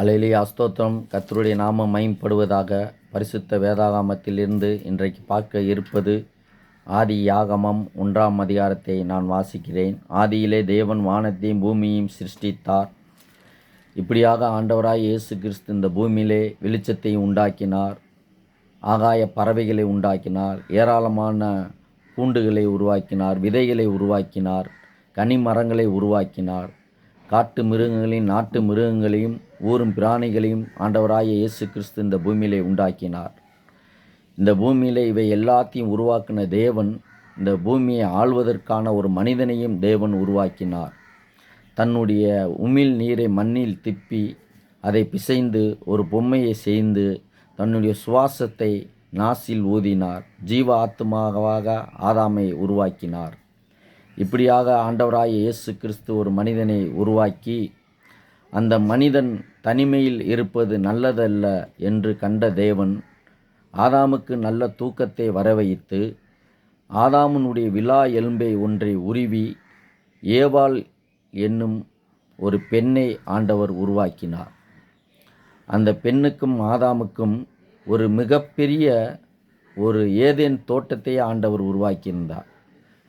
அலையிலே அஸ்தோத்திரம் கத்தருடைய நாமம் மயம்படுவதாக பரிசுத்த வேதாகமத்திலிருந்து இன்றைக்கு பார்க்க இருப்பது ஆதி யாகமம் ஒன்றாம் அதிகாரத்தை நான் வாசிக்கிறேன். ஆதியிலே தேவன் வானத்தையும் பூமியையும் சிருஷ்டித்தார். இப்படியாக ஆண்டவராய் இயேசு கிறிஸ்து இந்த பூமியிலே வெளிச்சத்தை உண்டாக்கினார். ஆகாய பறவைகளை உண்டாக்கினார். ஏராளமான பூண்டுகளை உருவாக்கினார். விதைகளை உருவாக்கினார். கனிமரங்களை உருவாக்கினார். காட்டு மிருகங்களையும் நாட்டு மிருகங்களையும் ஊரும் பிராணிகளையும் ஆண்டவராய இயேசு கிறிஸ்து இந்த பூமியிலே உண்டாக்கினார். இந்த பூமியிலே இவை எல்லாத்தையும் உருவாக்கின தேவன் இந்த பூமியை ஆள்வதற்கான ஒரு மனிதனையும் தேவன் உருவாக்கினார். தன்னுடைய உமிழ் நீரை மண்ணில் திப்பி அதை பிசைந்து ஒரு பொம்மையை செய்து தன்னுடைய சுவாசத்தை நாசில் ஊதினார். ஜீவ ஆத்மாவாக ஆதாமை உருவாக்கினார். இப்படியாக ஆண்டவராய இயேசு கிறிஸ்து ஒரு மனிதனை உருவாக்கி அந்த மனிதன் தனிமையில் இருப்பது நல்லதல்ல என்று கண்ட தேவன் ஆதாமுக்கு நல்ல தூக்கத்தை வரவைத்து ஆதாமனுடைய விழா எலும்பை ஒன்றை உருவி ஏவாள் என்னும் ஒரு பெண்ணை ஆண்டவர் உருவாக்கினார். அந்த பெண்ணுக்கும் ஆதாமுக்கும் ஒரு மிகப்பெரிய ஒரு ஏதேன் தோட்டத்தை ஆண்டவர் உருவாக்கியிருந்தார்.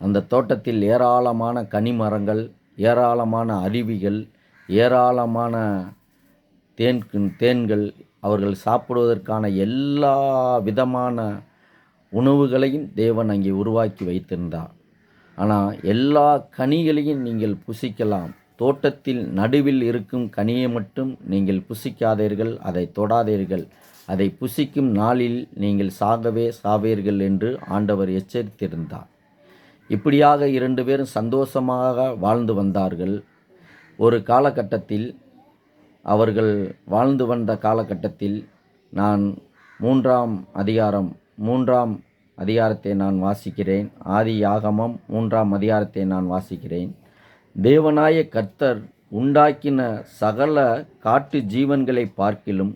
அந்த தோட்டத்தில் ஏராளமான கனிமரங்கள் ஏராளமான அருவிகள் ஏராளமான தேன் தேன்கள் அவர்கள் சாப்பிடுவதற்கான எல்லா விதமான உணவுகளையும் தேவன் அங்கே உருவாக்கி வைத்திருந்தார். ஆனால் எல்லா கனிகளையும் நீங்கள் புசிக்கலாம். தோட்டத்தில் நடுவில் இருக்கும் கனியை மட்டும் நீங்கள் புசிக்காதீர்கள் அதை தொடாதீர்கள். அதை புசிக்கும் நாளில் நீங்கள் சாகவே சாவீர்கள் என்று ஆண்டவர் எச்சரித்திருந்தார். இப்படியாக இரண்டு பேரும் சந்தோஷமாக வாழ்ந்து வந்தார்கள். ஒரு காலகட்டத்தில் அவர்கள் வாழ்ந்து வந்த காலகட்டத்தில் நான் மூன்றாம் அதிகாரம் மூன்றாம் அதிகாரத்தை நான் வாசிக்கிறேன். ஆதி யாகமம் மூன்றாம் அதிகாரத்தை நான் வாசிக்கிறேன். தேவனாய கர்த்தர் உண்டாக்கின சகல காட்டு ஜீவன்களை பார்க்கிலும்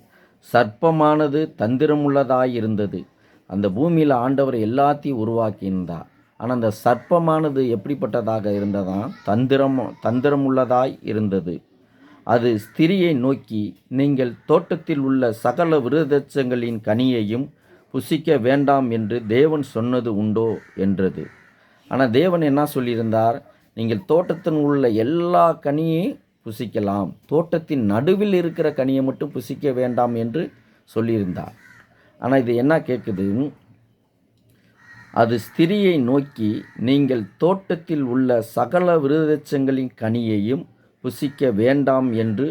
சர்ப்பமானது தந்திரமுள்ளதாயிருந்தது. அந்த பூமியில் ஆண்டவர் எல்லாத்தையும் உருவாக்கியிருந்தார். ஆனால் அந்த சர்ப்பமானது எப்படிப்பட்டதாக இருந்ததாம்? தந்திரம் தந்திரமுள்ளதாய் இருந்தது. அது ஸ்திரியை நோக்கி நீங்கள் தோட்டத்தில் உள்ள சகல விருதச்சங்களின் கனியையும் புசிக்க வேண்டாம் என்று தேவன் சொன்னது உண்டோ? என்றது. ஆனால் தேவன் என்ன சொல்லியிருந்தார்? நீங்கள் தோட்டத்தின் உள்ள எல்லா கனியையும் புசிக்கலாம். தோட்டத்தின் நடுவில் இருக்கிற கனியை மட்டும் புசிக்க வேண்டாம் என்று சொல்லியிருந்தார். ஆனால் இது என்ன கேட்குது? அது ஸ்திரியை நோக்கி நீங்கள் தோட்டத்தில் உள்ள சகல விருதச்சங்களின் கனியையும் புசிக்க வேண்டாம் என்று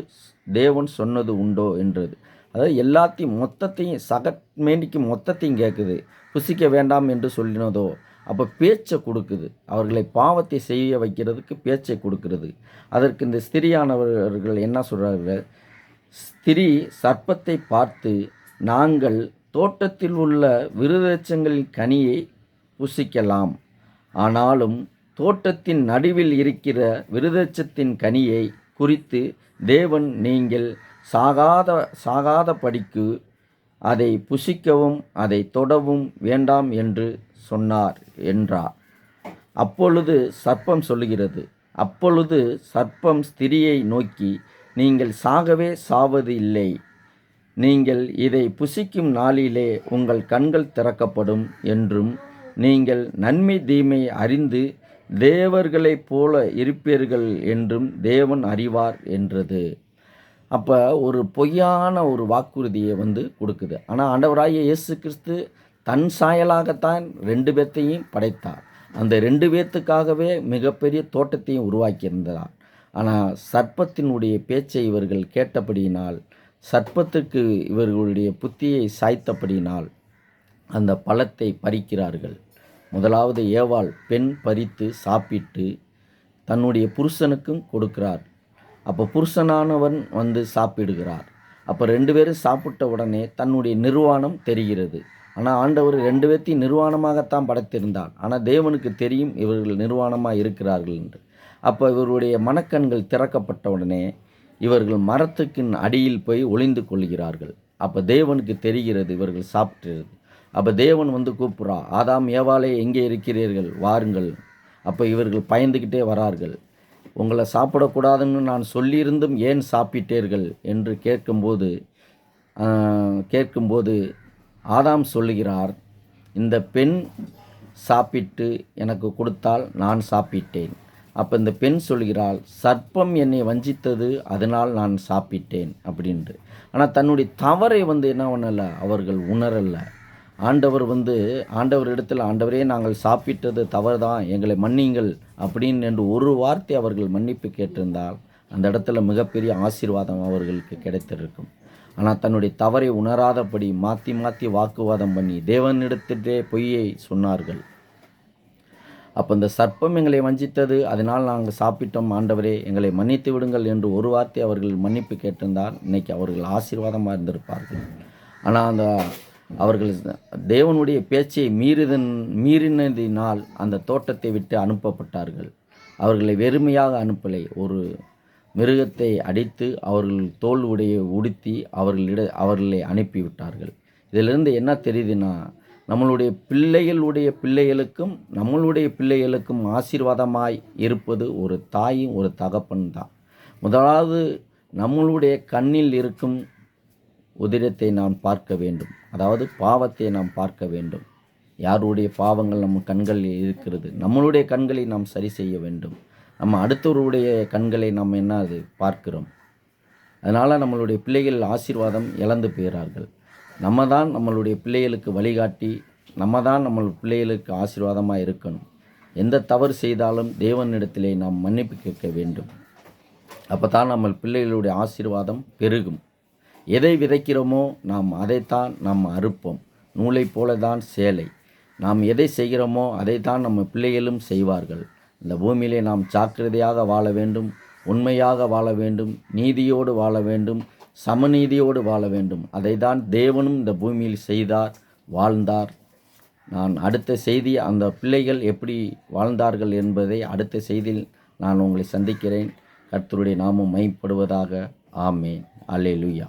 தேவன் சொன்னது உண்டோ என்றது. அதாவது எல்லாத்தையும் மொத்தத்தையும் சகமேனிக்கு மொத்தத்தையும் கேட்குது. புசிக்க வேண்டாம் என்று சொல்லினதோ? அப்போ பேச்சை கொடுக்குது. அவர்களை பாவத்தை செய்ய வைக்கிறதுக்கு பேச்சை கொடுக்கிறது. அதற்கு இந்த ஸ்திரியானவர்கள் என்ன சொல்கிறார்கள் ஸ்திரி சர்ப்பத்தை பார்த்து நாங்கள் தோட்டத்தில் உள்ள விருதச்சங்களின் கனியை புசிக்கலாம். ஆனாலும் தோட்டத்தின் நடுவில் இருக்கிற விருதச்சத்தின் கனியை குறித்து தேவன் நீங்கள் சாகாத சாகாத படிக்கு அதை புசிக்கவும் அதை தொடவும் வேண்டாம் என்று சொன்னார் என்றார். அப்பொழுது சர்ப்பம் சொல்லுகிறது. அப்பொழுது சர்ப்பம் ஸ்திரியை நோக்கி நீங்கள் சாகவே சாவது இல்லை. நீங்கள் இதை புசிக்கும் நாளிலே உங்கள் கண்கள் திறக்கப்படும் என்றும் நீங்கள் நன்மை தீமை அறிந்து தேவர்களைப் போல இருப்பீர்கள் என்றும் தேவன் அறிவார் என்றது. அப்போ ஒரு பொய்யான ஒரு வாக்குறுதியை வந்து கொடுக்குது. ஆனால் ஆண்டவராகிய இயேசு கிறிஸ்து தன் சாயலாகத்தான் ரெண்டு பேர்த்தையும் படைத்தார். அந்த ரெண்டு பேர்த்துக்காகவே மிகப்பெரிய தோட்டத்தையும் உருவாக்கியிருந்தார். ஆனால் சர்ப்பத்தினுடைய பேச்சை இவர்கள் கேட்டபடியினால் சர்ப்பத்துக்கு இவர்களுடைய புத்தியை சாய்த்தபடியினால் அந்த பழத்தை பறிக்கிறார்கள். முதலாவது ஏவாள் பெண் பறித்து சாப்பிட்டு தன்னுடைய புருஷனுக்கும் கொடுக்கிறார். அப்போ புருஷனானவன் வந்து சாப்பிடுகிறார். அப்போ ரெண்டு பேரும் சாப்பிட்ட உடனே தன்னுடைய நிர்வாணம் தெரிகிறது. ஆனால் ஆண்டவர் ரெண்டு பேர்த்தையும் நிர்வாணமாகத்தான் படைத்திருந்தார். ஆனால் தேவனுக்கு தெரியும் இவர்கள் நிர்வாணமாக இருக்கிறார்கள் என்று. அப்போ இவருடைய மனக்கண்கள் திறக்கப்பட்ட உடனே இவர்கள் மரத்துக்கின் அடியில் போய் ஒளிந்து கொள்கிறார்கள். அப்போ தேவனுக்கு தெரிகிறது இவர்கள் சாப்பிட்டுறது அப்போ தேவன் வந்து கூப்பிட்றா ஆதாம் ஏவாளே எங்கே இருக்கிறீர்கள்? வாருங்கள். அப்போ இவர்கள் பயந்துக்கிட்டே வரார்கள். உங்களை சாப்பிடக்கூடாதுன்னு நான் சொல்லியிருந்தும் ஏன் சாப்பிட்டீர்கள்? என்று கேட்கும்போது கேட்கும்போது ஆதாம் சொல்லுகிறார் இந்த பெண் சாப்பிட்டு எனக்கு கொடுத்தால் நான் சாப்பிட்டேன். அப்போ இந்த பெண் சொல்கிறாள் சர்ப்பம் என்னை வஞ்சித்தது அதனால் நான் சாப்பிட்டேன். அப்படின்ட்டு. ஆனால் தன்னுடைய தவறை வந்து என்ன பண்ணலை? அவர்கள் உணரல. ஆண்டவர் வந்து ஆண்டவர் இடத்தில் ஆண்டவரே நாங்கள் சாப்பிட்டது தவறு தான் எங்களை மன்னிங்கள் அப்படின்னு என்று ஒரு வார்த்தை அவர்கள் மன்னிப்பு கேட்டிருந்தால் அந்த இடத்துல மிகப்பெரிய ஆசீர்வாதம் அவர்களுக்கு கிடைத்திருக்கும். ஆனால் தன்னுடைய தவறை உணராதபடி மாற்றி மாற்றி வாக்குவாதம் பண்ணி தேவனிடத்திலே பொய்யை சொன்னார்கள். அப்போ இந்த சர்ப்பம் எங்களை வஞ்சித்தது அதனால் நாங்கள் சாப்பிட்டோம் ஆண்டவரே எங்களை மன்னித்து விடுங்கள் என்று ஒரு வார்த்தை அவர்கள் மன்னிப்பு கேட்டிருந்தால் இன்றைக்கி அவர்கள் ஆசீர்வாதமாக இருந்திருப்பார்கள். ஆனால் அந்த அவர்கள் தேவனுடைய பேச்சை மீறிதன் மீறினதினால் அந்த தோட்டத்தை விட்டு அனுப்பப்பட்டார்கள். அவர்களை வெறுமையாக அனுப்பலை. ஒரு மிருகத்தை அடித்து அவர்கள் தோல் உடைய உடுத்தி அவர்களிட அவர்களை அனுப்பிவிட்டார்கள். இதிலிருந்து என்ன தெரியுதுன்னா நம்மளுடைய பிள்ளைகளுடைய பிள்ளைகளுக்கும் நம்மளுடைய பிள்ளைகளுக்கும் ஆசீர்வாதமாய் இருப்பது ஒரு தாயும் ஒரு தகப்பன் தான். முதலாவது நம்மளுடைய கண்ணில் இருக்கும் உதிரத்தை நாம் பார்க்க வேண்டும். அதாவது பாவத்தை நாம் பார்க்க வேண்டும். யாருடைய பாவங்கள் நம்ம கண்களில் இருக்கிறது? நம்மளுடைய கண்களை நாம் சரி செய்ய வேண்டும். நம்ம அடுத்தவருடைய கண்களை நாம் என்ன அது பார்க்கிறோம். அதனால் நம்மளுடைய பிள்ளைகள் ஆசீர்வாதம் இழந்து போகிறார்கள் நம்ம தான் நம்மளுடைய பிள்ளைகளுக்கு வழிகாட்டி நம்ம தான் நம்ம பிள்ளைகளுக்கு ஆசீர்வாதமாக இருக்கணும். எந்த தவறு செய்தாலும் தேவனிடத்திலே நாம் மன்னிப்பு கேட்க வேண்டும். அப்போ தான் நம்ம பிள்ளைகளுடைய ஆசீர்வாதம் பெருகும். எதை விதைக்கிறோமோ நாம் அதைத்தான் நாம் அறுப்போம். நூலைப் போல தான் சேலை. நாம் எதை செய்கிறோமோ அதைத்தான் நம்ம பிள்ளைகளும் செய்வார்கள். இந்த பூமியிலே நாம் ஜாக்கிரதையாக வாழ வேண்டும் உண்மையாக வாழ வேண்டும் நீதியோடு வாழ வேண்டும் சமநீதியோடு வாழ வேண்டும். அதை தான் தேவனும் இந்த பூமியில் செய்தார் வாழ்ந்தார். நான் அடுத்த செய்தி அந்த பிள்ளைகள் எப்படி வாழ்ந்தார்கள் என்பதை அடுத்த செய்தியில் நான் உங்களை சந்திக்கிறேன். கர்த்தருடைய நாமம் மைப்படுவதாக ஆமேன். லுயா